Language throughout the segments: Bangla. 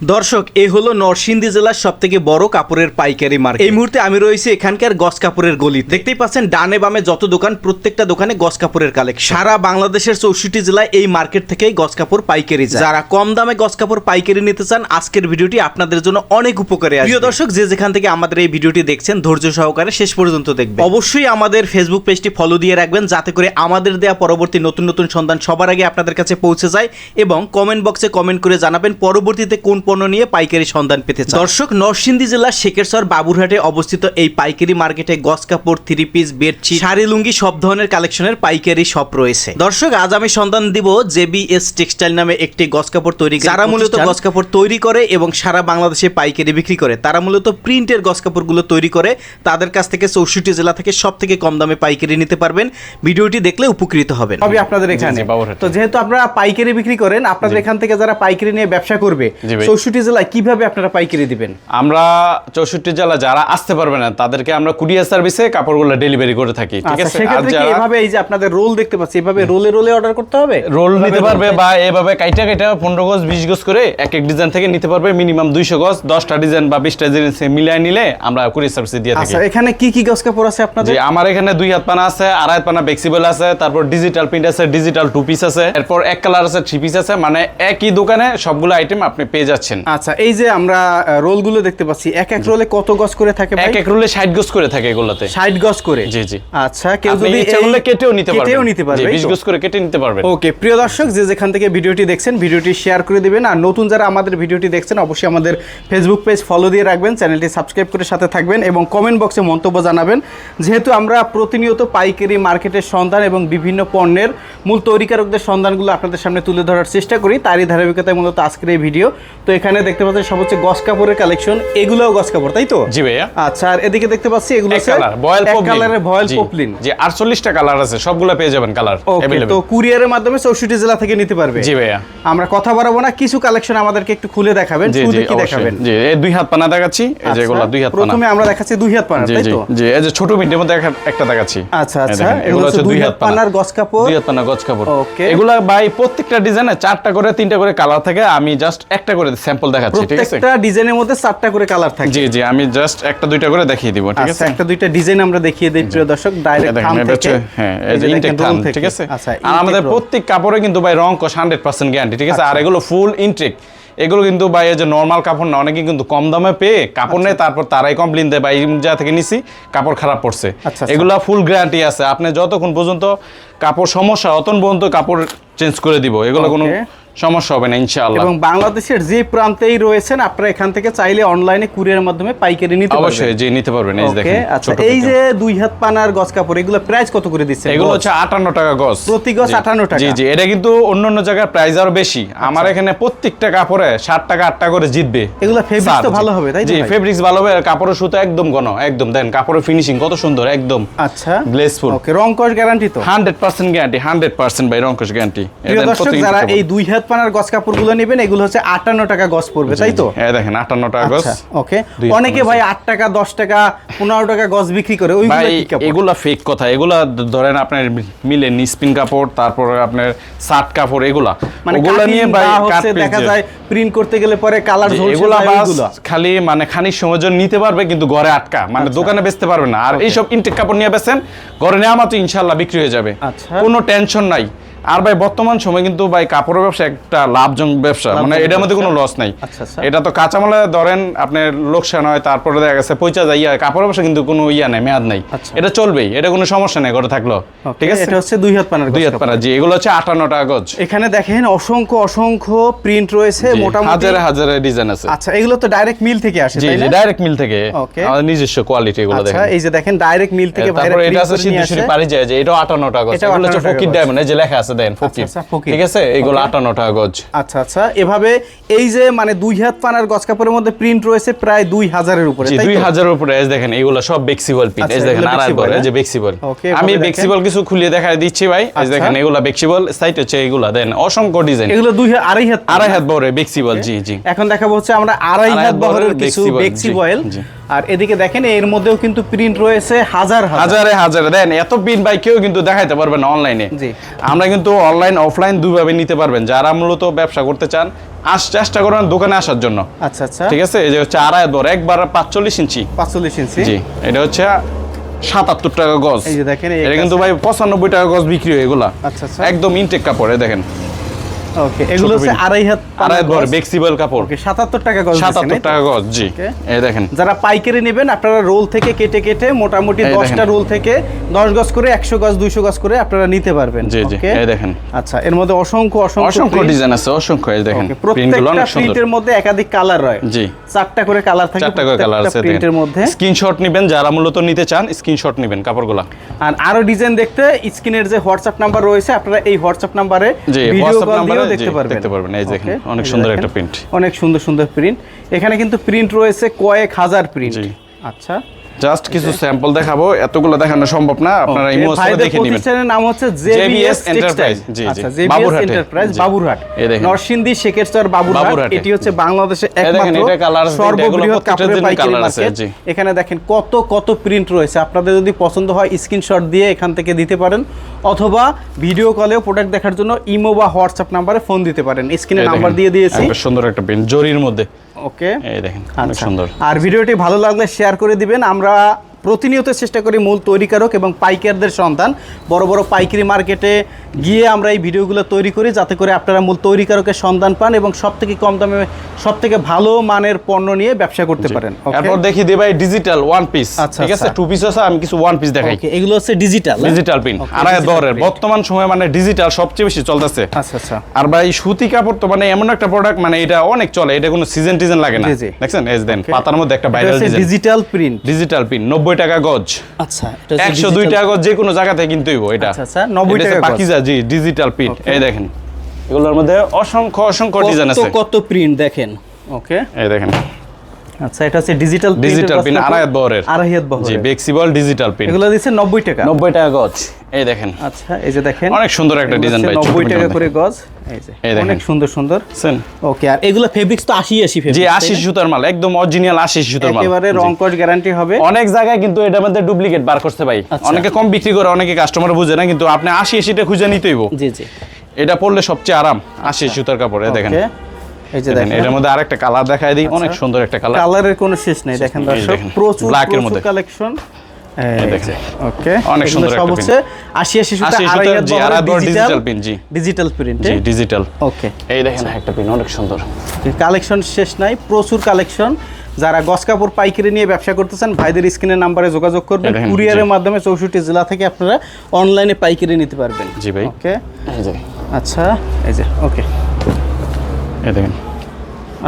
দর্শক এই হলো নরসিংদী জেলার সব থেকে বড় কাপড়ের পাইকারি মার্কেট। এই মুহূর্তে আমি রয়েছি এখানকার গস কাপড়ের গলি দেখতেই পাচ্ছেন, ডানে বামে যত দোকান, প্রত্যেকটা দোকানে গস কাপড়ের কালেকশন। সারা বাংলাদেশের চৌষট্টি জেলায় এই মার্কেট থেকেই গস কাপড় পাইকারি যায়। যারা কম দামে গস কাপড় পাইকারি নিতে চান, আজকের ভিডিওটি আপনাদের জন্য অনেক উপকারে আসবে। প্রিয় দর্শক, যে যেখান থেকে আমাদের এই ভিডিওটি দেখছেন, ধৈর্য সহকারে শেষ পর্যন্ত দেখবেন। অবশ্যই আমাদের ফেসবুক পেজটি ফলো দিয়ে রাখবেন, যাতে করে আমাদের দেয়া পরবর্তী নতুন নতুন সন্ধান সবার আগে আপনাদের কাছে পৌঁছে যায় এবং কমেন্ট বক্সে কমেন্ট করে জানাবেন, পরবর্তীতে কোন পণ্য নিয়ে পাইকারি সন্ধান পেতে চান। দর্শক নরসিংদী জেলার শেখেরসর বাবুরহাটে অবস্থিত এই পাইকারি মার্কেটে গস কাপড় three piece bedsheet sari lungi সব ধরনের কালেকশনের পাইকারি শপ রয়েছে। দর্শক আজ আমি সন্ধান দিব জেবিএস টেক্সটাইল নামে একটি গস কাপড় তৈরি যারা মূলত গস কাপড় তৈরি করে এবং সারা বাংলাদেশে পাইকারি বিক্রি করে তারা মূলত প্রিন্টের গস কাপড়গুলো তৈরি করে তাদের কাছ থেকে চৌষট্টি জেলা থেকে সব থেকে কম দামে পাইকারি নিতে পারবেন। ভিডিওটি দেখলে উপকৃত হবেন। সবই আপনাদের এখানে। তো যেহেতু আপনারা পাইকারি বিক্রি করেন আপনাদের এখান থেকে যারা পাইকারি নিয়ে ব্যবসা করবে। চৌষট্টি জেলায় কীভাবে আপনারা পাইকারি দিবেন? আমরা চৌষট্টি জেলা যারা আসতে পারবে না তাদেরকে আমরা কুরিয়ার সার্ভিসে কাপড়গুলো ডেলিভারি করে থাকি ঠিক আচ্ছা আছে? এভাবে এই যে আপনাদের রোল দেখতে পাচ্ছি এভাবে রোলে রোলে অর্ডার করতে হবে? রোল নিতে পারবে বা এভাবে কাইটা কাইটা পনেরো গজ বিশ গজ করে এক এক ডিজাইন থেকে নিতে পারবে মিনিমাম দুইশো গজ দশটা ডিজাইন বা বিশটা ডিজাইন মিলিয়ে নিলে আমরা কুরিয়ার সার্ভিসে দিয়ে থাকি। আচ্ছা এখানে কি কি গস কাপড় আছে আপনাদের? আমার এখানে দুই হাত পানা আছে আড়াই হাত পানা ফ্লেক্সিবল আছে তারপর ডিজিটাল প্রিন্ট আছে ডিজিটাল টু পিস আছে এরপর এক কালার আছে থ্রি পিস আছে মানে একই দোকানে সবগুলো আইটেম আপনি পেয়ে যাচ্ছেন। আচ্ছা এই যে আমরা রোলগুলো দেখতে পাচ্ছি এক এক রোলে কত গজ করে থাকে এক এক রোলে ষাট গজ করে থাকে এগুলোতে। ষাট গজ করে? জি, জি। আচ্ছা কেউ যদি ইচ্ছা করলে কেটেও নিতে পারবেন। কেটেও নিতে পারবে জি, এই বিশ তো? গজ করে কেটে নিতে পারবে ওকে প্রিয় দর্শক যে যেখান থেকে ভিডিওটি দেখছেন ভিডিওটি শেয়ার করে দিবেন। আর নতুন যারা আমাদের ভিডিওটি দেখছেন অবশ্যই আমাদের ফেসবুক পেজ ফলো দিয়ে রাখবেন চ্যানেলটি সাবস্ক্রাইব করে সাথে থাকবেন এবং কমেন্ট বক্সে মন্তব্য জানাবেন। যেহেতু আমরা প্রতিনিয়ত পাইকারি মার্কেটের সন্ধান এবং বিভিন্ন পণ্যের মূল তৈরিকারকদের সন্ধানগুলো আপনাদের সামনে তুলে ধরার চেষ্টা করি তারই ধারাবাহিকতায় মূলত আজকের এই ভিডিও। তো এখানে দেখতে পাচ্ছেন সব হচ্ছে গস কাপড়ের কালেকশন। এগুলোও গস কাপড় তাই তো? জি ভাইয়া। আচ্ছা আর এদিকে দেখতে পাচ্ছি এগুলো কালার বয়েল এক পপলিন। কালারের ভয়েল পপলিন। জি 48টা কালার আছে সবগুলো পেয়ে যাবেন কালার ওকে তো কুরিয়ারের মাধ্যমে চৌষট্টি জেলা থেকে নিতে পারবে। জি ভাইয়া। আমরা কথা বাড়াবো না কিছু কালেকশন আমাদেরকে একটু খুলে দেখাবেন জি কি দেখাবেন? জি এই দুই হাত পানা দেখাচ্ছি এই যে এগুলো আচ্ছা, দুই হাত পানা। প্রথমে আমরা দেখাচ্ছি দুই হাত পানা তাই তো? জি এই যে ছোট মিনিটের মধ্যে একটা- দেখাচ্ছি। আচ্ছা, আচ্ছা, এগুলো হচ্ছে দুই হাত পানার গজ কাপড়। দুই হাত পানা গজ কাপড়। Okay. এগুলা ভাই প্রত্যেকটা ডিজাইনে চারটা করে তিনটা করে কালার থাকে আমি জাস্ট একটা করে স্যাম্পল দেখাচ্ছি ঠিক আছে? প্রত্যেকটা ডিজাইনের মধ্যে চারটা করে কালার থাকে। জি জি আমি জাস্ট একটা দুইটা করে দেখিয়ে দিব ঠিক আচ্ছা আছে? একটা দুইটা ডিজাইন আমরা দেখিয়ে দিই প্রিয় দর্শক ডাইরেক্ট থাম থেকে। হ্যাঁ এই যে যে ইনটেক থেকে। ঠিক আছে? আচ্ছা আর আমাদের প্রত্যেক কাপড়ে কিন্তু ভাই রং হান্ড্রেড পার্সেন্ট গ্যারান্টি ঠিক আছে? আচ্ছা। আর এগুলো ফুল ইনটেক এগুলো কিন্তু ভাই এই যে নর্মাল কাপড় না অনেকে কিন্তু কম দামে পেয়ে কাপড় আচ্ছা। নেয় তারপর তারাই কমপ্লেন দেয় বা এই জায়গা থেকে নিছি কাপড় খারাপ পড়ছে। আচ্ছা, আচ্ছা। এগুলা ফুল গ্যারান্টি আছে। আপনি যতক্ষণ পর্যন্ত কাপড় সমস্যা অতক্ষণ পর্যন্ত কাপড় চেঞ্জ করে দিব। এগুলো কোনো. সমস্যা হবে না ইনশাআল্লাহ। এবং বাংলাদেশের যে প্রান্তেই রয়েছেন আপনারা এখান থেকে চাইলে অনলাইনে কুরিয়ারের মাধ্যমে পাইকারি নিতে পারবেন। অবশ্যই জি নিতে পারবেন এই দেখেন আচ্ছা এই যে দুই হাত পানার গজ কাপড় এগুলো প্রাইস কত করে দিচ্ছেন? এগুলো হচ্ছে আটান্ন টাকা গজ প্রতি গজ 58 টাকা। জি জি এটা কিন্তু অন্য অন্য জায়গায় প্রাইস আরও বেশি। আমার এখানে প্রত্যেকটা কাপড়ে ষাট টাকা আট টাকা করে জিতবে। এগুলো স্যার, তো ভালো হবে, তাই তো? জি ফেব্রিক্স ভালো হবে কাপড়ের সুতো একদম ঘন একদম। দেন কাপড়ের ফিনিশিং কত সুন্দর একদম। আচ্ছা। গ্লেসফুল ওকে রং কস গ্যারান্টি তো hundred percent guarantee hundred percent by রঙ্কশ guarantee যারা এই দুই হাত পানার গজ কাপড়গুলো নেবেন এগুলো হচ্ছে আটান্ন টাকা গজ পড়বে তাই তো? হ্যাঁ দেখেন আটান্ন টাকা আচ্ছা ওকে। অনেকে ভাই আট টাকা দশ টাকা পনেরো টাকা গজ বিক্রি করে এগুলা ফেক কথা এগুলা ধরেন আপনার মিলে নিসপিন কাপড় তারপর আপনার শার্ট কাপড় এগুলা। মানে ওগুলা নিয়ে ভাই দেখা যায় প্রিন্ট করতে গেলে পরে কালার এগুলা। খালি মানে খানিক সময় নিতে পারবে কিন্তু ঘরে আটকা। মানে আচ্ছা। দোকানে বেচতে পারবে না। আর এইসব ইনটেক কাপড় নিয়ে বেচেন ঘরে নেওয়া মাত্র ইনশাল্লাহ বিক্রি হয়ে যাবে। আচ্ছা। কোনো টেনশন নাই। আর ভাই বর্তমান সময় কিন্তু ভাই কাপড়ের ব্যবসা একটা লাভজনক ব্যবসা। মানে এটার মধ্যে কোনো লস নাই। আচ্ছা, আচ্ছা। এটা তো কাঁচামালে ধরেন আপনার লোকসান হয় তারপরে দেখা গেছে পয়সা যায় ইয়া কাপড়ের ব্যবসা কিন্তু কোনো ইয়া নাই মেয়াদ নাই। আচ্ছা। এটা চলবেই এটা কোনো সমস্যা নেই ঘরে থাকল ঠিক আছে? এটা হচ্ছে দুই হাত পানার দুই হাত। পারা জি এগুলো হচ্ছে আটান্ন টাকা গজ। এখানে দেখেন অসংখ্য অসংখ্য প্রিন্ট রয়েছে মোটামুটি হাজারে হাজারে ডিজাইন আছে। আচ্ছা এগুলো তো ডাইরেক্ট মিল থেকে আসে জি জি ডাইরেক্ট মিল থেকে। আমাদের নিজস্ব কোয়ালিটি এগুলো আচ্ছা দেখেন। এই যে দেখেন ডাইরেক্ট মিল থেকে তারপরে এটা আছে সিদ্ধেশ্বরী। পারি যায় যে এটাও আটান্ন টাকা গজ এগুলো হচ্ছে ফকির ডায়মন্ড এই যে লেখা আছে দেন ফকির আচ্ছা, ঠিক আছে? এগুলো আটান্ন টাকা গজ। আচ্ছা আচ্ছা এভাবে এই যে মানে দুই হাত পানার গজ কাপড়ের মধ্যে প্রিন্ট রয়েছে প্রায় দুই হাজারের উপরে দুই হাজারের উপরে এই দেখেন এগুলো সব বেক্সিবল পিন আচ্ছা, এই দেখেন আড়াই flexible, যে হ্যাঁ? বেক্সিবল আমি বেক্সিবল কিছু খুলিয়ে দেখাই দিচ্ছি ভাই এই আচ্ছা। দেখেন এগুলো বেক্সিবল সাইট হচ্ছে এগুলা দেন অসংখ্য ডিজাইন এগুলো দুই আড়াই হাত আড়াই হাত বড় বেক্সিবল জি জি। এখন দেখাবো হচ্ছে আমরা আড়াই হাত বহরের কিছু Bexibel, বেক্সি জি, বয়েল জি। আর এদিকে দেখেন এর মধ্যেও কিন্তু প্রিন্ট রয়েছে হাজার হাজার। হাজারে দেন এত পিন ভাই কেউ কিন্তু দেখাইতে পারবে না অনলাইনে জি। আমরা কিন্তু অনলাইন অফলাইন দুইভাবে নিতে পারবেন। যারা মূলত ব্যবসা করতে চান আস চেষ্টা করবেন দোকানে আসার জন্য। আচ্ছা আচ্ছা। ঠিক আছে? এই যে হচ্ছে আড়াই দর একবার পাঁচচল্লিশ ইঞ্চি। পাঁচচল্লিশ ইঞ্চি। জি এটা হচ্ছে সাতাত্তর টাকা গজ। এই যে দেখেন, এটা কিন্তু ভাই পঁচানব্বই টাকা গজ বিক্রি হয় এগুলা। আচ্ছা, আচ্ছা। একদম ইনটেক কাপড় দেখেন। ওকে এগুলো হচ্ছে আড়াই হাত আড়াই বর ফ্লেক্সিবল কাপড়। ওকে সাতাত্তর টাকা গজ দিচ্ছেন, সাতাত্তর এই তো? টাকা গজ জি। এই দেখেন। যারা পাইকারি নেবেন আপনারা রোল থেকে কেটে কেটে মোটামুটি এই দশটা দেখেন। রোল থেকে দশ গজ করে একশো গজ দুইশো গজ করে আপনারা নিতে পারবেন। জি, জি, এই দেখেন। আচ্ছা এর মধ্যে অসংখ্য অসংখ্য অসংখ্য ডিজাইন আছে অসংখ্য এই দেখেন। প্রত্যেকটা প্রিন্টের মধ্যে একাধিক কালার রয় জি। চারটা করে কালার থাকে চারটা করে কালার আছে প্রিন্টের মধ্যে। স্ক্রিনশট নেবেন যারা মূলত নিতে চান স্ক্রিনশট নেবেন কাপড়গুলা। আর আরও ডিজাইন দেখতে স্ক্রিনের যে হোয়াটসঅ্যাপ নাম্বার রয়েছে আপনারা এই হোয়াটসঅ্যাপ নাম্বারে ভিডিও হোয়াটসঅ্যাপ কল নাম্বারে দিয়েও দেখতে পারবেন দেখতে পারবেন। এই দেখেন অনেক সুন্দর একটা প্রিন্ট অনেক সুন্দর সুন্দর প্রিন্ট এখানে কিন্তু প্রিন্ট রয়েছে কয়েক হাজার প্রিন্ট আচ্ছা। জাস্ট কিছু স্যাম্পল দেখাবো। এতগুলো দেখানো সম্ভব না। আপনারা ইমো দেখে নেবেন। প্রতিষ্ঠানের নাম হচ্ছে জেবিএস এন্টারপ্রাইজ জি, জি। আচ্ছা বাবুরহাটে, এন্টারপ্রাইজ বাবুরহাট। নরসিংদী বাবুরহাট। এটি হচ্ছে বাংলাদেশের একমাত্র সর্ববৃহৎ কাপড়ের পাইকারি মার্কেট এখানে দেখেন কত কত প্রিন্ট রয়েছে। আপনাদের যদি পছন্দ হয় স্ক্রিনশট দিয়ে এখান থেকে দিতে পারেন। অথবা ভিডিও কলেও প্রোডাক্ট দেখার জন্য ইমো বা হোয়াটসঅ্যাপ নাম্বারে ফোন দিতে পারেন। স্ক্রিনে নাম্বার দিয়ে দিয়েছি। সুন্দর একটা প্রিন্ট জরির মধ্যে। ওকে এই দেখেন অনেক আচ্ছা। সুন্দর। আর ভিডিওটি ভালো লাগলে শেয়ার করে দিবেন। আমরা প্রতিনিয়ত চেষ্টা করি মূল তৈরিকারক এবং পাইকারদের সন্তান বড় বড় পাইকারি মার্কেটে গিয়ে আমরা এই ভিডিওগুলো তৈরি করি যাতে করে আপনারা মূল তৈরিকারকের সন্ধান পান এবং সব থেকে কম দামে সব থেকে ভালো মানের পণ্য নিয়ে ব্যবসা করতে পারেন? এরপর দেখি দিই ভাই ডিজিটাল ওয়ান পিস আচ্ছা, ঠিক আছে? আচ্ছা। টু পিস আছে আমি কিছু ওয়ান পিস দেখাই। এগুলো হচ্ছে ডিজিটাল ডিজিটাল পিন আড়াই দরের। বর্তমান সময়ে মানে ডিজিটাল সবচেয়ে বেশি চলতেছে। আচ্ছা আচ্ছা। আর ভাই সুতি কাপড় তো মানে এমন একটা প্রোডাক্ট মানে এটা অনেক চলে এটা কোনো সিজন টিজন লাগে না। দেখছেন? যে দেন পাতার মধ্যে একটা viral design digital print digital pin নব্বই টাকা গজ। আচ্ছা এটা হচ্ছে একশো দুই digital- টাকা গজ যে কোনো জায়গাতে কিনতে হইব এটা। আচ্ছা, আচ্ছা, 90 টাকা গজ। পাকিজা জি ডিজিটাল প্রিন্ট এই দেখেন। এগুলোর মধ্যে অসংখ্য অসংখ্য ডিজাইন কত আছে। কত প্রিন্ট দেখেন? ওকে এই দেখেন। আচ্ছা এটা হচ্ছে ডিজিটাল ডিজিটাল পিন আড়াই হাত বহরের। আড়াই হাত জি ফ্লেক্সিবল ডিজিটাল পিন এগুলো দিচ্ছে নব্বই টাকা। নব্বই টাকা গজ। এই দেখেন। আচ্ছা এই যে দেখেন। অনেক সুন্দর একটা ডিজাইন হচ্ছে ভাই ছোট নব্বই print টাকা করে গজ। এই যে অনেক সুন্দর সুন্দর। বুঝছেন? ওকে আর এগুলো ফেব্রিক্স তো আশি আশি জি ফেব্রিক্স আশি সুতার মাল একদম অরিজিনাল আশি সুতার মাল। একেবারে। রং কস গ্যারান্টি হবে। অনেক জায়গায় কিন্তু এটার মধ্যে ডুপ্লিকেট বার করতে ভাই। আচ্ছা। অনেকে কম বিক্রি করে অনেকে কাস্টমার বুঝে না কিন্তু আপনি আশি আশিটা খুঁজে নিতেই হইব। জি জি। এটা পরলে সবচেয়ে আরাম আশি সুতার কাপড় দেখেন। ওকে। এই যে দেখেন দেখেন। এটার মধ্যে আরেকটা কালার দেখায় দিই অনেক আচ্ছা। সুন্দর একটা কালার কালারের কোনো শেষ নেই দেখেন দর্শক প্রচুর এর প্রচুর মধ্যে। কালেকশন ওকে অনেক সুন্দর সব হচ্ছে আশি আশি সুতা আড়াই সুতার, হাত জি, আড়াই হাত বহরের digital print, জি। ডিজিটাল প্রিন্ট জি ডিজিটাল ওকে। এই দেখেন একটা পিন অনেক সুন্দর। কালেকশন শেষ নাই প্রচুর কালেকশন যারা গস কাপড় পাইকারি নিয়ে ব্যবসা করতেছেন ভাইদের স্ক্রিনের নাম্বারে যোগাযোগ করবেন। কুরিয়ারের মাধ্যমে চৌষট্টি জেলা থেকে আপনারা অনলাইনে পাইকারি নিতে পারবেন। জি ভাই। ওকে? আচ্ছা এই যে ওকে। এই দেখেন।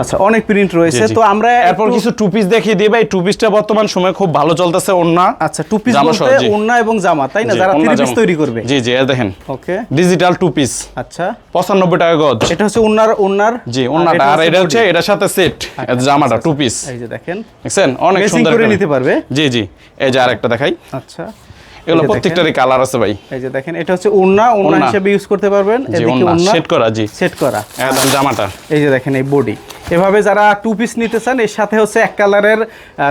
আচ্ছা অনেক প্রিন্ট রয়েছে। তো আমরা এরপর কিছু টু পিস দেখিয়ে দিই ভাই টু পিসটা বর্তমান সময়ে খুব ভালো চলতেছে ওন্না আচ্ছা টু পিস বলতে ওন্না এবং জামা তাই না? যারা থ্রি পিস তৈরি করবে। জি জি দেখেন। ওকে। ডিজিটাল টু পিস আচ্ছা। পঁচানব্বই টাকা গজ। এটা হচ্ছে ওন্নার ওন্নার জি ওন্নাটা আর এটা হচ্ছে এটার সাথে সেট জামাটা টু পিস এই যে দেখেন। দেখছেন? অনেক সুন্দর করে। নিতে পারবে। জি জি। এই যে আরেকটা দেখাই। আচ্ছা। এগুলো প্রত্যেকটারই কালার আছে ভাই। এই যে দেখেন এটা হচ্ছে ওন্না ওড়না। হিসেবে ইউজ করতে পারবেন। এদিকে ওন্না সেট করা জি। সেট করা। একদম জামাটা। এই যে দেখেন এই বডি এভাবে যারা টু পিস নিতে চান এর সাথে হচ্ছে এক কালারের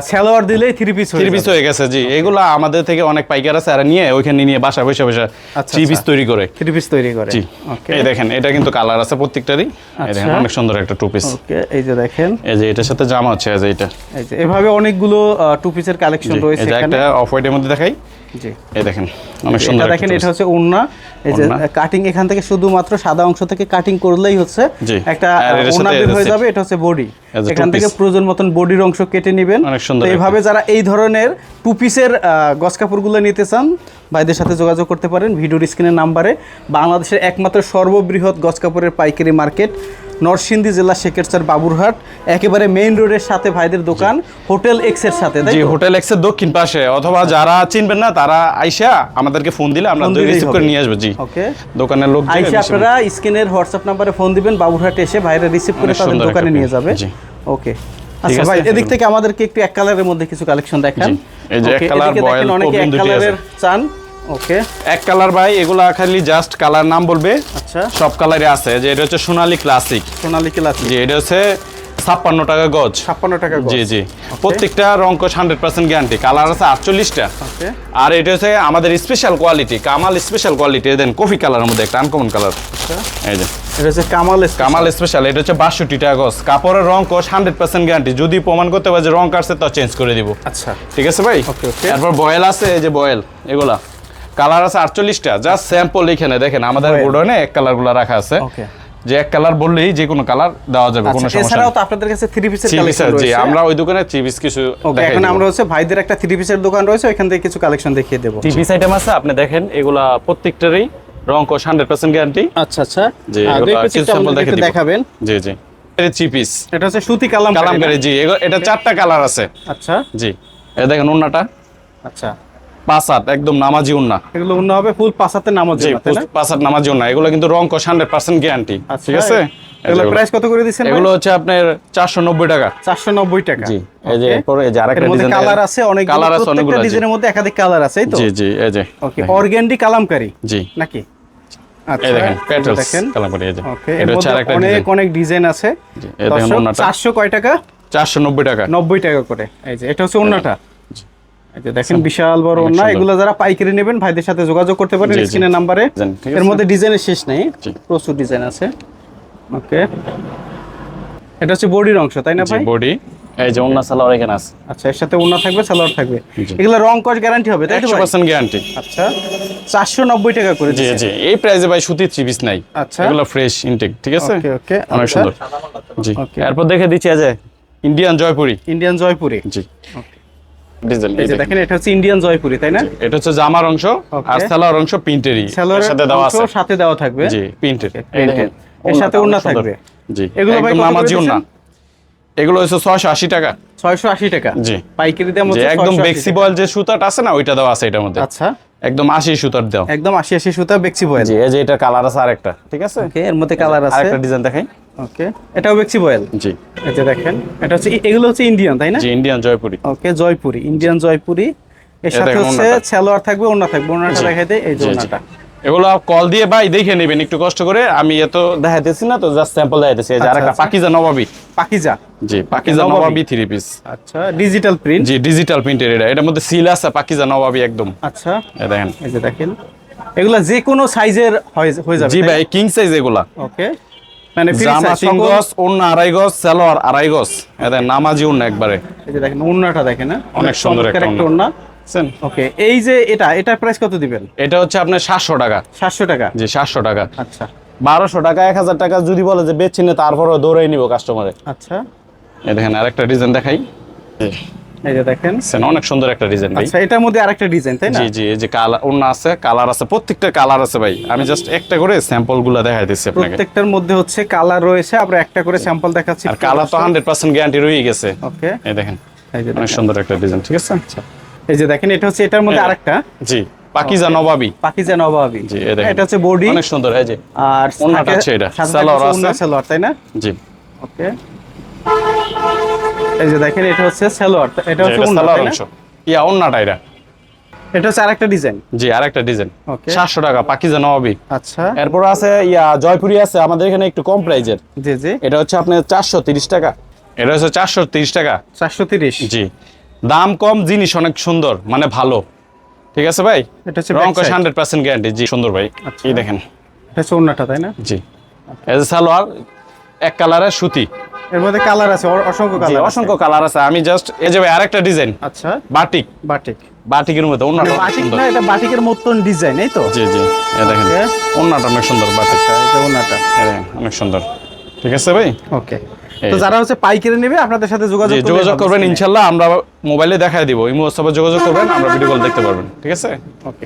সালোয়ার দিলেই থ্রি পিস থ্রি পিস হয়ে গেছে জি। এগুলো আমাদের থেকে অনেক পাইকার আছে আর নিয়ে ওইখানে নিয়ে বাসা বসে বসে আচ্ছা, থ্রি পিস আচ্ছা। তৈরি করে। থ্রি পিস তৈরি করে। জি। ওকে এই দেখেন এটা কিন্তু কালার আছে প্রত্যেকটারই। এই দেখেন আচ্ছা। অনেক সুন্দর একটা টু পিস ওকে এই যে দেখেন। এই যে এটার সাথে জামা হচ্ছে এই যে এটা। এই যে এভাবে অনেকগুলো টু পিসের কালেকশন রয়েছে এখানে। একটা অফ হোয়াইটের মধ্যে দেখাই। জি। এই দেখেন অনেক সুন্দর একটা দেখেন এটা হচ্ছে ওন্না এই যে কাটিং এখান থেকে শুধুমাত্র সাদা অংশ থেকে কাটিং করলেই হচ্ছে। একটা ওন্না বের হয়ে যাবে এটা হচ্ছে বডি এখান থেকে প্রয়োজন মতন বডির অংশ কেটে নেবেন। এইভাবে যারা এই ধরনের টু পিসের গস কাপড়গুলো নিতে চান ভাইদের সাথে যোগাযোগ করতে পারেন। ভিডিওর স্ক্রিনের নাম্বারে বাংলাদেশের একমাত্র সর্ববৃহৎ গস কাপড়ের পাইকারি মার্কেট নরসিংদী জেলা শেখেরচর বাবুরহাট একেবারে মেইন রোডের সাথে ভাইদের দোকান হোটেল এক্সের সাথে জি? হোটেল এক্সের দক্ষিণ পাশে। অথবা যারা চিনবেন না তারা আইসা আমাদেরকে ফোন দিলে আমরা রিসিভ করে নিয়ে আসব জি। ওকে দোকানের লোক আইসা আপনারা স্ক্রিনের হোয়াটসঅ্যাপ নাম্বারে ফোন দিবেন বাবুরহাট এসে ভাইরা রিসিভ করে অনেক তাদের দোকানে নিয়ে যাবে। জি। ওকে আচ্ছা ভাই এদিক থেকে আমাদেরকে একটু এক কালারের মধ্যে কিছু কালেকশন দেখান। এই যে এক boil, দেখেন অনেকে এক কালারের চান। ওকে। এক কালার ভাই এগুলা খালি জাস্ট কালার নাম বলবে। আচ্ছা। সব কালারে আছে। যে এটা হচ্ছে সোনালী ক্লাসিক সোনালী ক্লাস যে এটা হচ্ছে ছাপ্পান্ন টাকা গজ। ছাপ্পান্ন টাকা জি জি। প্রত্যেকটা রঙ্কশ হান্ড্রেড পার্সেন্ট গ্যারান্টি কালার আছে আটচল্লিশটা। আর এটা হচ্ছে আমাদের স্পেশাল কোয়ালিটি কামাল স্পেশাল কোয়ালিটি দেন কফি কালারের মধ্যে একটা আনকমন কালার। এই যে। এটা হচ্ছে কামাল কামাল স্পেশাল এটা হচ্ছে বাষট্টি টাকা গজ। কাপড়ের রং হান্ড্রেড পার্সেন্ট গ্যারান্টি যদি প্রমাণ করতে পারে যে রং কাটছে তা চেঞ্জ করে দিব। আচ্ছা। ঠিক আছে ভাই. তারপর বয়েল আছে এই যে বয়েল এগুলা। কালার আছে আটচল্লিশটা। জাস্ট স্যাম্পল এখানে দেখেন আমাদের গোডনে এক কালারগুলা রাখা আছে. যে এক কালার বললেই যে কোনো কালার দেওয়া যাবে কোনো আচ্ছা সমস্যা এছাড়াও তো আপনাদের কাছে থ্রি পিসের কালেকশন জি রয়েছে। আমরা ওই দোকানে চিবিস কিছু ওকে দেখাই এখন আমরা হচ্ছে ভাইদের একটা থ্রি পিসের দোকান রয়েছে ওইখান থেকে কিছু কালেকশন দেখিয়ে দেবো। থ্রি পিস আইটেম আছে আপনি দেখেন এগুলা প্রত্যেকটারই রং হান্ড্রেড পার্সেন্ট গ্যারান্টি আচ্ছা আচ্ছা। জি এগুলা কিছু স্যাম্পল দেখে দেখাবেন। জি জি এটা থ্রি পিস এটা হচ্ছে সুতি কালাম কালামকারি জি এটা চারটা কালার আছে। আচ্ছা। জি এ দেখেন উন্নাটা আচ্ছা। পাঁচ একদম নামাজি উন্না। এগুলো অন্য হবে ফুল পাঁচাতে নামাজ হাত নামাজি উন্না। এগুলো কিন্তু রং কোষ হান্ড্রেড পার্সেন্ট গ্যারান্টি ঠিক আছে? এগুলো। প্রাইস কত করে দিচ্ছেন এগুলো হচ্ছে আপনার চারশো নব্বই টাকা। চারশো নব্বই টাকা। জি এই যে এই যে আরেকটা ডিজাইন কালার আছে অনেক কালার আছে অনেকগুলো। ডিজাইনের মধ্যে একাধিক কালার আছে তো? জি জি এই যে। ওকে অর্গ্যান্ডি কালামকারি জি। নাকি? আচ্ছা অনেক ডিজাইন আছে। চারশো কয় টাকা? চারশো নব্বই টাকা। নব্বই টাকা করে এই যে এটা হচ্ছে অন্যটা দেখেন বিশাল বড় ওন্না এগুলো যারা পাইকারি নেবেন ভাইদের সাথে যোগাযোগ করতে পারেন। স্ক্রিনের নাম্বারে। এর মধ্যে ডিজাইনের শেষ নেই প্রচুর ডিজাইন আছে। ওকে। এটা হচ্ছে বডির অংশ তাই না ভাই? বডি। এই যে অন্য সালোয়ার এখানে আছে। আচ্ছা এর সাথে ওন্না থাকবে সালোয়ার থাকবে। এগুলো রং কস গ্যারান্টি হবে তাই তো একশো ভাই? Percent guarantee. আচ্ছা চারশো নব্বই টাকা করে জি জি। এই প্রাইসে ভাই সুতির থ্রি পিস নাই। আচ্ছা। এগুলো ফ্রেশ ইনটেক ঠিক আছে? ওকে, ওকে, অনেক আচ্ছা। সুন্দর। জি। ওকে। এরপর দেখে দিচ্ছি যে ইন্ডিয়ান জয়পুরি ইন্ডিয়ান জয়পুরি জি। ডিজাইন এই যে দেখেন। এটা হচ্ছে ইন্ডিয়ান জয়পুরি তাই না? এটা হচ্ছে জামার অংশ আর সালোয়ার অংশ প্রিন্টেরই সাথে দেওয়া আছে। সাথে দেওয়া থাকবে। জি প্রিন্টেড এর সাথে ওড়না থাকবে। জি এগুলো ভাই নামাজি হচ্ছে ছয়শো আশি টাকা। ছয়শো আশি টাকা? জি। পাইকারি দাম যে হচ্ছে একদম 680 বেক্সিবল যে সুতাটা আছে না ওইটা দেওয়া আছে এটার মধ্যে। আচ্ছা। একদম আশি সুতার দেওয়া একদম আশি আশি সুতা বেক্সি বয়েল। জি এই যে এটা কালার আছে আরেকটা ঠিক আছে? এর মধ্যে কালার আছে। আরেকটা ডিজাইন দেখাই। ওকে এটাও বেক্সি বয়েল? জি। এই যে দেখেন এটা হচ্ছে এগুলো হচ্ছে ইন্ডিয়ান তাই না? জি Indian Jaipuri. Okay Jaipuri Indian Jaipuri. এর সাথে হচ্ছে। সালোয়ার থাকবে ওড়না থাকবে ওড়নাটা দেখাই দেয় এই যে। ওড়নাটা। এগুলো কল দিয়ে ভাই দেখে নেবেন একটু কষ্ট করে। আমি এত দেখাইতেছি না তো জাস্ট স্যাম্পল দেখাইতেছি। এই যে আচ্ছা, আরেকটা আচ্ছা। পাকিজা নবাবি। পাকিজা। জি পাকিজা নবাবি। থ্রি পিস আচ্ছা ডিজিটাল প্রিন্ট জি ডিজিটাল প্রিন্টের এটা। এটার মধ্যে সিল আছে পাকিজা নবাবি একদম। আচ্ছা। এই দেখেন। এই যে দেখেন। এগুলা যে কোনো সাইজের হয়ে যাবে জি ভাই কিং সাইজ এগুলা। ওকে। মানে জামা size, তিন গজ ওন্না আড়াই গজ সালোয়ার আড়াই গজ। এদের নামাজি ওন্না একবারে। এই যে দেখেন ওড়নাটা দেখেন হ্যাঁ? অনেক সুন্দর একটা বুঝছেন? ওকে এই যে এটা এটার প্রাইস কত দিবেন? এটা হচ্ছে আপনার সাতশো টাকা। সাতশো টাকা? জি সাতশো টাকা। আচ্ছা। বারোশো টাকা এক হাজার টাকা যদি বলে যে বেচছি না তারপরও দৌড়াই নিব কাস্টমারে আচ্ছা। এই দেখেন আরেকটা ডিজাইন দেখাই। এই, যে দেখেন। অনেক সুন্দর একটা ডিজাইন ভাই। আচ্ছা এটার মধ্যে আরেকটা ডিজাইন তাই না? জি জি এই যে কালার অন্য আছে কালার আছে প্রত্যেকটা কালার আছে ভাই। আমি জাস্ট একটা করে স্যাম্পলগুলা দেখাই দিচ্ছি আপনাকে। প্রত্যেকটার মধ্যে হচ্ছে কালার রয়েছে আমরা একটা করে স্যাম্পল দেখাচ্ছি। আর কালার তো গ্যারান্টি রয়ে গেছে। ওকে এই দেখেন অনেক সুন্দর একটা ডিজাইন ঠিক আছে? এই যে দেখেন এটা হচ্ছে এটার মধ্যে হ্যাঁ। আরেকটা। জি পাকিজা নবাবি। পাকিজা নবাবি। জি এটা হচ্ছে বডি। অনেক সুন্দর এই যে। আর ওড়নাটা থাকে- এটা। সালোয়ার আছে। সালোয়ার তাই না? জি। ওকে এই যে দেখেন এটা হচ্ছে সালোয়ার। এটা হচ্ছে সালোয়ার অংশ। ইয়া অন্যটা এটা। এটা হচ্ছে আরেকটা ডিজাইন। জি আরেকটা ডিজাইন। Okay. সাতশো টাকা পাকিজা নবাবি। আচ্ছা। এরপর আছে ইয়া জয়পুরি আছে আমাদের এখানে একটু কম প্রাইজের। জি জি। এটা হচ্ছে আপনার চারশো তিরিশ টাকা। এটা হচ্ছে চারশো তিরিশ টাকা। চারশো তিরিশ। জি। দাম কম জিনিস অনেক সুন্দর মানে ভালো। ঠিক আছে ভাই? এটা হচ্ছে রং back side। Hundred percent guarantee জি সুন্দর ভাই। আচ্ছা। এই দেখেন। এটা হচ্ছে ওড়নাটা তাই না? জি। এজ সালোয়ার এক কালারের সুতি। এর মধ্যে কালার আছে অসংখ্য কালার অসংখ্য কালার আছে। আমি জাস্ট এই যে আরেকটা ডিজাইন আচ্ছা। বাটিক। বাটিক। বাটিকের মধ্যে মানে বাটিক সুন্দর। না এটা বাটিকের মতন ডিজাইন এই তো? জি জি। এই দেখেন অনেক সুন্দর বাটিক এই যে ওড়নাটা। এই দেখেন, অনেক সুন্দর। ঠিক আছে ভাই? ওকে তো যারা হচ্ছে পাইকারি নেবে আপনাদের সাথে যোগাযোগ যোগাযোগ করবেন ইনশাল্লাহ আমরা মোবাইলে দেখাই দিব। ইমো হোয়াটসঅ্যাপে যোগাযোগ করবেন আমরা ভিডিও কল দেখতে পারবেন। ঠিক আছে? ওকে